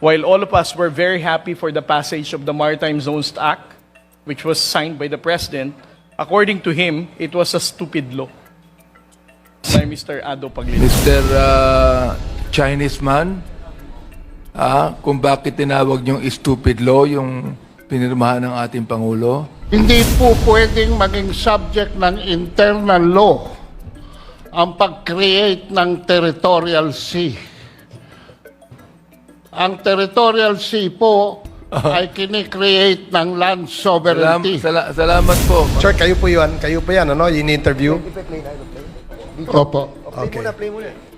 while all of us were very happy for the passage of the Maritime Zones Act, which was signed by the President, according to him, it was a stupid law. By Mr. Ado Paglino. Mr. uh, Chinese man, ah, kung bakit tinawag niyong stupid law yung pinirmahan ng ating Pangulo? Hindi po pwedeng maging subject ng internal law ang pag-create ng territorial sea. Ang territorial sea po ay kinikreate ng land Salam, sovereignty. sala- salamat po. Sir, kayo po yan. Kayo po yan, ano? Yung interview. Opo. Okay.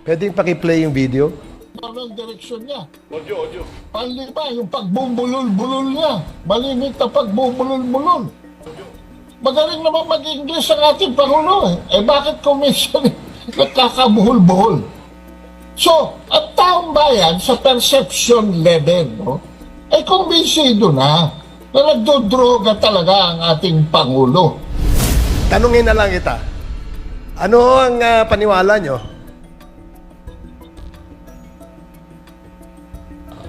Pwedeng paki-play yung video? Ano ang direksyon niya? Audio, audio. Pali pa, yung pagbubulol-bulol niya. Malimit na pagbubulol-bulol. Magaling naman mag-English ang ating Pangulo eh. Eh bakit minsan nagkakabuhol-buhol? So, ang taong bayan sa perception level, no, ay kumbinsido na na nagdodroga talaga ang ating Pangulo. Tanungin na lang kita. Ano ang ah, paniwala nyo?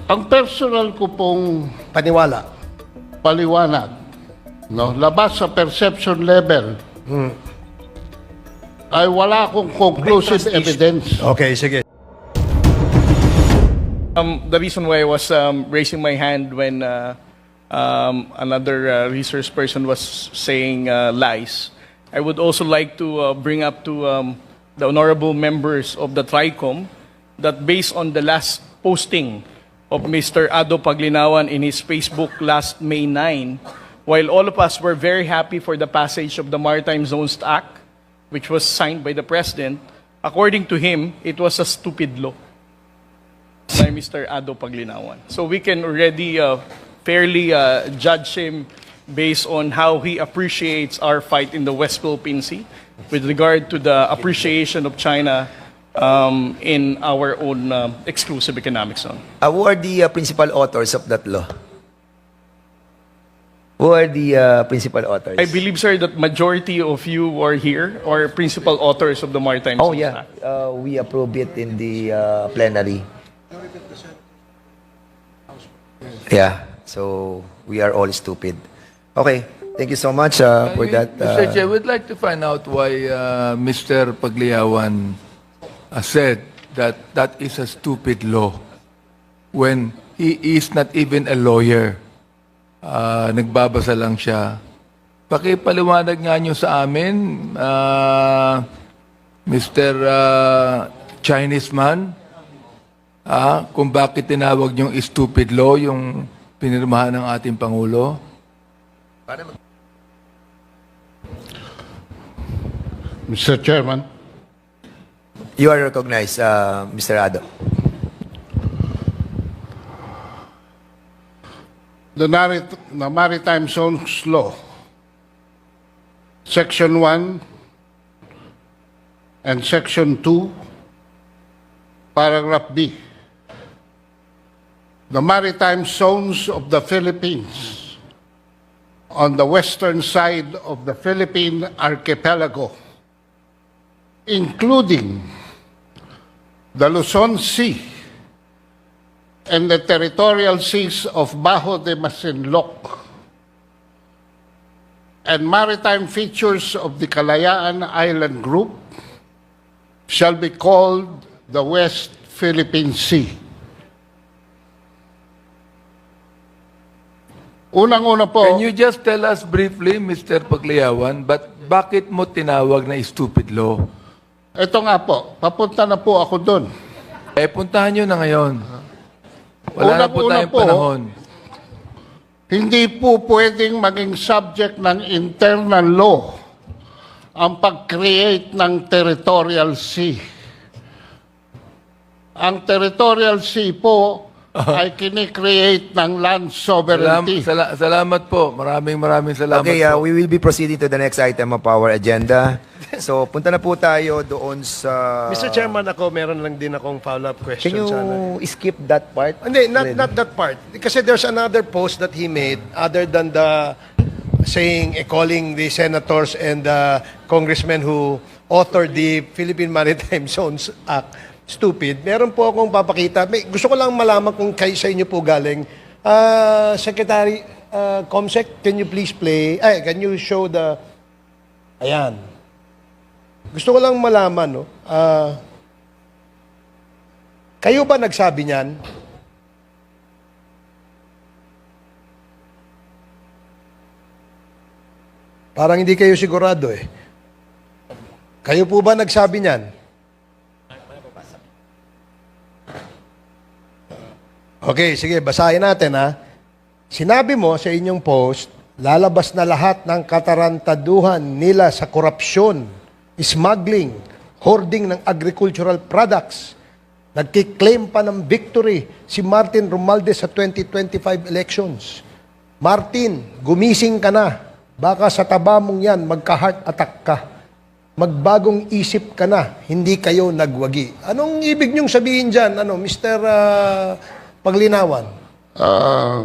Ang personal ko pong Paniwala. paliwanag, no, labas sa perception level, ay wala akong conclusive evidence. Okay, sige. Um, the reason why I was um, raising my hand when uh, um, another uh, research person was saying uh, lies, I would also like to uh, bring up to um, the honorable members of the TRICOM that based on the last posting of Mr. Ado Paglinawan in his Facebook last May 9, while all of us were very happy for the passage of the Maritime Zones Act, which was signed by the President, according to him, it was a stupid law by Mr. Ado Paglinawan. So we can already uh, fairly uh, judge him based on how he appreciates our fight in the West Philippine Sea with regard to the appreciation of China um, in our own uh, exclusive economic zone. Uh, who are the uh, principal authors of that law? Who are the uh, principal authors? I believe, sir, that majority of you are here or principal authors of the Maritime Oh Zones yeah, Act. uh, we approve it in the uh, plenary. Yeah, so we are all stupid. Okay, thank you so much uh, for that. Mr. Uh, Chair, we'd like to find out why uh, Mr. Pagliawan uh, said that that is a stupid law when he is not even a lawyer. Uh, nagbabasa lang siya. Pakipaliwanag nga nyo sa amin, uh, Mr. uh, Chinese man, ah, kung bakit tinawag yung stupid law yung pinirmahan ng ating Pangulo. Mr. Chairman, you are recognized, uh, Mr. Ado. the, Marit- the Maritime Zones Law, Section 1 and Section 2, Paragraph B. The maritime zones of the Philippines on the western side of the Philippine archipelago, including the Luzon Sea, and the territorial seas of Bajo de Masinloc and maritime features of the Kalayaan Island Group shall be called the West Philippine Sea. Unang-una po, Can you just tell us briefly, Mr. Pagliawan, but bakit mo tinawag na stupid law? ito nga po, papunta na po ako doon. Eh, puntahan nyo na ngayon. Wala na po Unang-una tayong po, panahon. Hindi po pwedeng maging subject ng internal law ang pag-create ng territorial sea. Ang territorial sea po ay kinikreate ng land Salam, sovereignty. sala- salamat po. Maraming maraming salamat Okay, uh, po. we will be proceeding to the next item of our agenda. So, punta na po tayo doon sa... Mr. Chairman, ako meron lang din akong follow-up Can question you sana. skip that part? Hindi, not, not that part. Kasi there's another post that he made other than the saying, eh, calling the senators and the congressmen who authored the Philippine Maritime Zones Act stupid, meron po akong papakita. May, gusto ko lang malaman kung kay sa inyo po galing. Ah, Secretary ah, Comsec, can you please play, ay, can you show the, ayan. Gusto ko lang malaman, no? Ah, kayo ba nagsabi niyan? Parang hindi kayo sigurado eh. Kayo po ba nagsabi niyan? Okay, sige, basahin natin ha. Sinabi mo sa inyong post, lalabas na lahat ng katarantaduhan nila sa korupsyon, smuggling, hoarding ng agricultural products. Nagkiklaim pa ng victory si Martin Romualdez sa 2025 elections. Martin, gumising ka na. Baka sa taba mong yan, magka-heart attack ka. Magbagong isip ka na, hindi kayo nagwagi. Anong ibig niyong sabihin dyan, ano, Mr. ah, Paglinawan? Ah,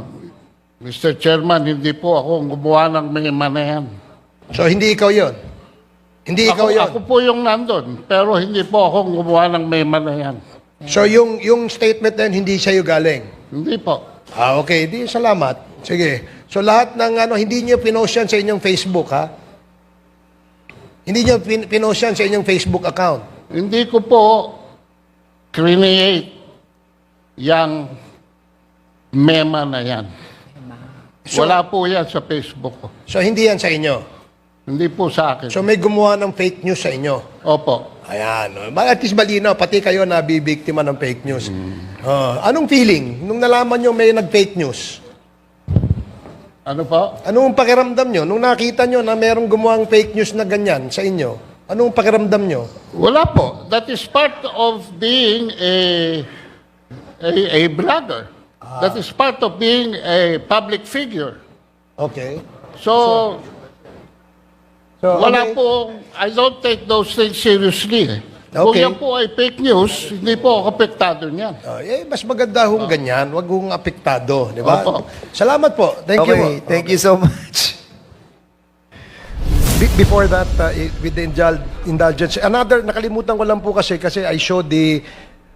Mr. Chairman, hindi po ako ang gumawa ng mga na yan. So, hindi ikaw yon. Hindi ikaw Ako, yon. ako po yung nandun, pero hindi po ako ang gumawa ng mema na yan. So, yung, yung statement na yun, hindi sa'yo galing. Hindi po. Ah, okay. Di, salamat. Sige. So, lahat ng ano, hindi niyo pinost yan sa inyong Facebook, ha? Hindi niyo pin- pinost yan sa inyong Facebook account. Hindi ko po create yung mema na yan. Wala po yan sa Facebook ko. So, hindi yan sa inyo. Hindi po sa akin. So, may gumawa ng fake news sa inyo. Opo. Ayan. Ma- At least malinaw, pati kayo nabibiktima ng fake news. Oh, anong feeling nung nalaman nyo may nag-fake news? Ano po? Anong pakiramdam nyo nung nakita nyo na merong gumawang fake news na ganyan sa inyo? Anong pakiramdam nyo? Wala po. That is part of being a a, a blogger. That is part of being a public figure. Okay. So, So, wala okay. po, I don't take those things seriously. eh. Kung Okay. yan po ay fake news, hindi po ako apektado niyan. Oh, eh, mas maganda hong ganyan, wag hong apektado, di ba? Opo. Salamat po. Thank you. okay, po. thank you so much. Be- before that, uh, i- with the indul- indulgence, another, nakalimutan ko lang po kasi, kasi I showed the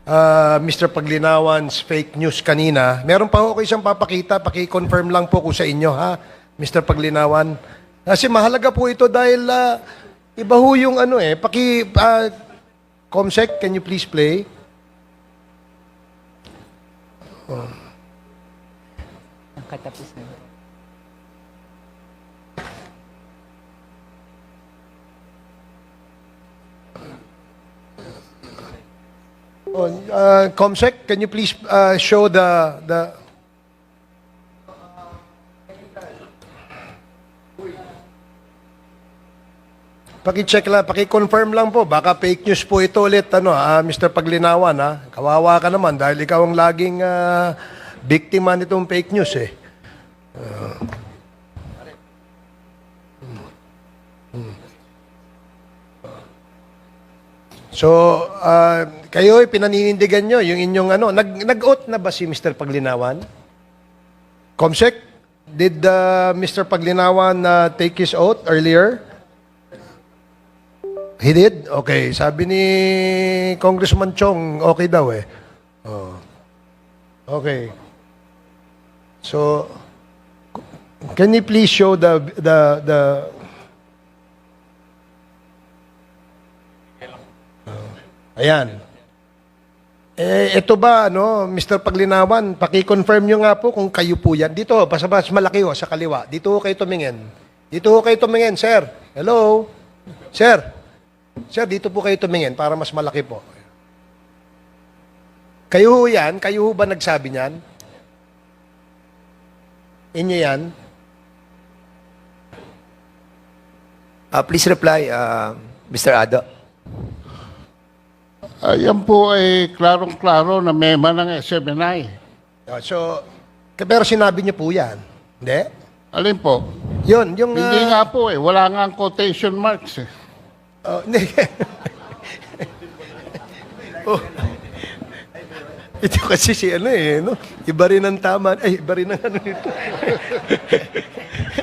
uh, Mr. Paglinawan's fake news kanina. Meron pa ako isang papakita, paki-confirm lang po ko sa inyo, ha, Mr. Paglinawan. Kasi mahalaga po ito dahil uh, iba ho yung ano eh, paki, uh, Comsec, can you please play? Katapusan. Oh, uh, Comsec, can you please uh, show the the Paki-check lang, paki-confirm lang po. Baka fake news po ito ulit, ano, ah, Mr. Paglinawan, ha? Kawawa ka naman dahil ikaw ang laging ah, biktima nitong fake news, eh. Ah. Hmm. So, ah, kayo, pinaninindigan nyo yung inyong ano. Nag, nag-oath na ba si Mr. Paglinawan? Comsec, did uh, Mr. Paglinawan uh, take his oath earlier? He did? Okay. Sabi ni Congressman Chong, okay daw eh. Oh. Okay. So, can you please show the the the Ayan. Eh, ito ba, ano, Mr. Paglinawan, paki-confirm nyo nga po kung kayo po yan. Dito, basta mas malaki ho, sa kaliwa. Dito ho kayo tumingin. Dito ho kayo tumingin, sir. Hello? Sir. Sir, dito po kayo tumingin para mas malaki po. Kayo ho yan? Kayo ho ba nagsabi niyan? Inyo yan? Uh, please reply, uh, Mr. Ado. Ayan po ay klarong-klaro na mema ng SMNI. Ah, So, pero sinabi niyo po yan. Hindi? Alin po? Yun, yung... Hindi ah, nga po eh. Wala nga ang quotation marks eh. Oh, hindi. oh. Ito kasi si ano eh, no? Iba rin ang tama. Ay, iba rin ang ano nito.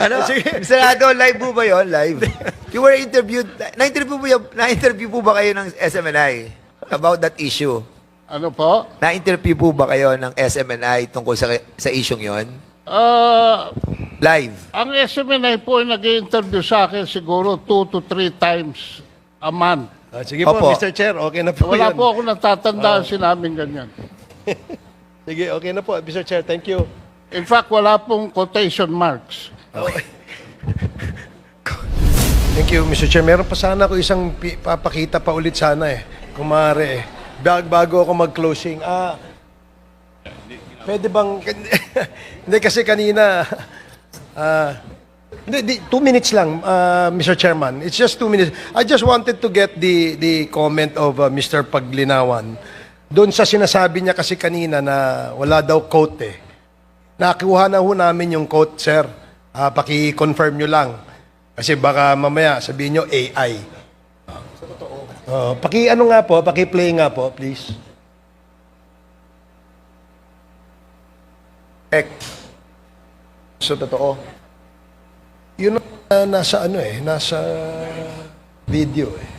Ano? Sige. Mr. Ado, live po ba yun? Live? You were interviewed. Na-interview po, ba- na-interview po ba kayo ng SMNI? about that issue. Ano po? Na-interview po ba kayo ng SMNI tungkol sa, sa isyong yon? Ah, Live. ang SMNI po ay nag interview sa akin siguro two to three times a month. Ah, sige po, Opo. Mr. Chair, okay na po Wala yun. po ako natatandaan sinabing ganyan. Sige, okay na po, Mr. Chair, thank you. In fact, wala pong quotation marks. Thank you, Mr. Chair. Meron pa sana ako isang papakita pa ulit sana eh. Kung maaari eh. Bag- Bago ako mag-closing. Ah, pwede bang... hindi kasi kanina... ah, hindi, di, two minutes lang, ah, Mr. Chairman. It's just two minutes. I just wanted to get the the comment of ah, Mr. Paglinawan. Doon sa sinasabi niya kasi kanina na wala daw quote eh. Nakuha na ho namin yung quote, sir. Ah, paki-confirm nyo lang. Kasi baka mamaya sabihin nyo AI. Uh, paki ano nga po, paki-play nga po, please. Ek. So, totoo. Yun ang uh, nasa ano eh, nasa video eh.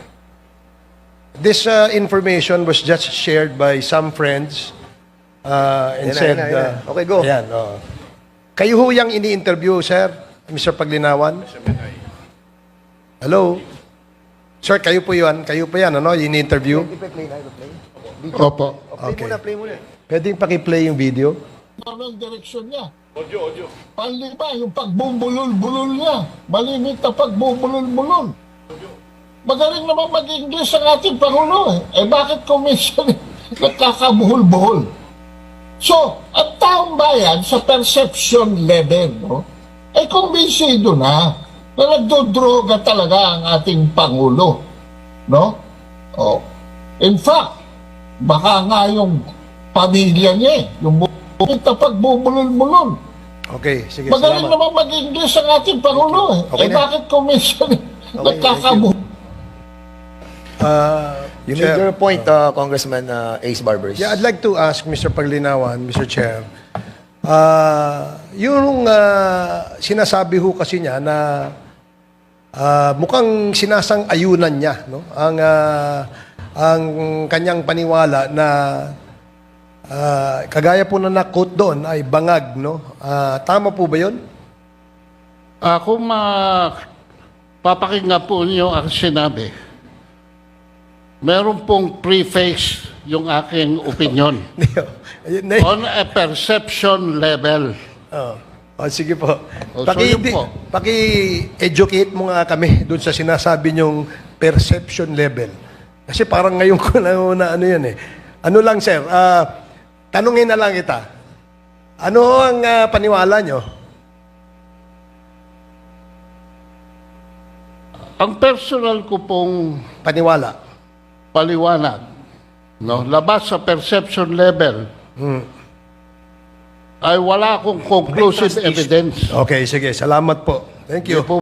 This uh, information was just shared by some friends uh, and Yan na, said... yan na, na. uh, Okay, go. Ayan, oh. Kayo ho yung ini-interview, sir, Mr. Paglinawan? Hello? Sir, kayo po yan. Kayo po yan, ano? Ini-interview? Opo. Okay. Pwedeng paki-play yung video? Ano ang direksyon niya? Audio, audio. Panlima, yung pagbubulol-bulol niya. Malimit na pagbubulol-bulol. Magaling naman mag-English ang ating Pangulo eh. Eh bakit commission nagkakabuhol-buhol? So, ang taong bayan sa perception level, no? Eh kumbinsido na na nagdodroga talaga ang ating Pangulo. No? Oh. In fact, baka nga yung pamilya niya eh, yung na pagbubulol-bulol. Okay, sige, Magaling salamat. naman mag-English ang ating Pangulo eh. Okay eh na. bakit commission nagkakabuhol? Uh, You Chair. made your point, uh, Congressman uh, Ace Barbers. Yeah, I'd like to ask Mr. Paglinawan, Mr. Chair. Uh, yung uh, sinasabi ho kasi niya na uh, mukhang sinasang-ayunan niya no? ang, uh, ang kanyang paniwala na uh, kagaya po na na-quote doon ay bangag. No? Uh, tama po ba yun? Ah, kung ma papakinggan po niyo ang sinabi, meron pong preface yung aking opinion on a perception level. Oh. Oh, sige po. Oh, so Paki, yun po. paki-educate mo nga kami doon sa sinasabi nyong perception level. Kasi parang ngayon ko na, na ano yan eh. Ano lang sir, ah, tanungin na lang kita. Ano ang ah, paniwala nyo? Ang personal ko pong Paniwala. Paliwanag, no, labas sa perception level, ay wala akong conclusive evidence. Okay, sige. Salamat po. Thank you. Hindi po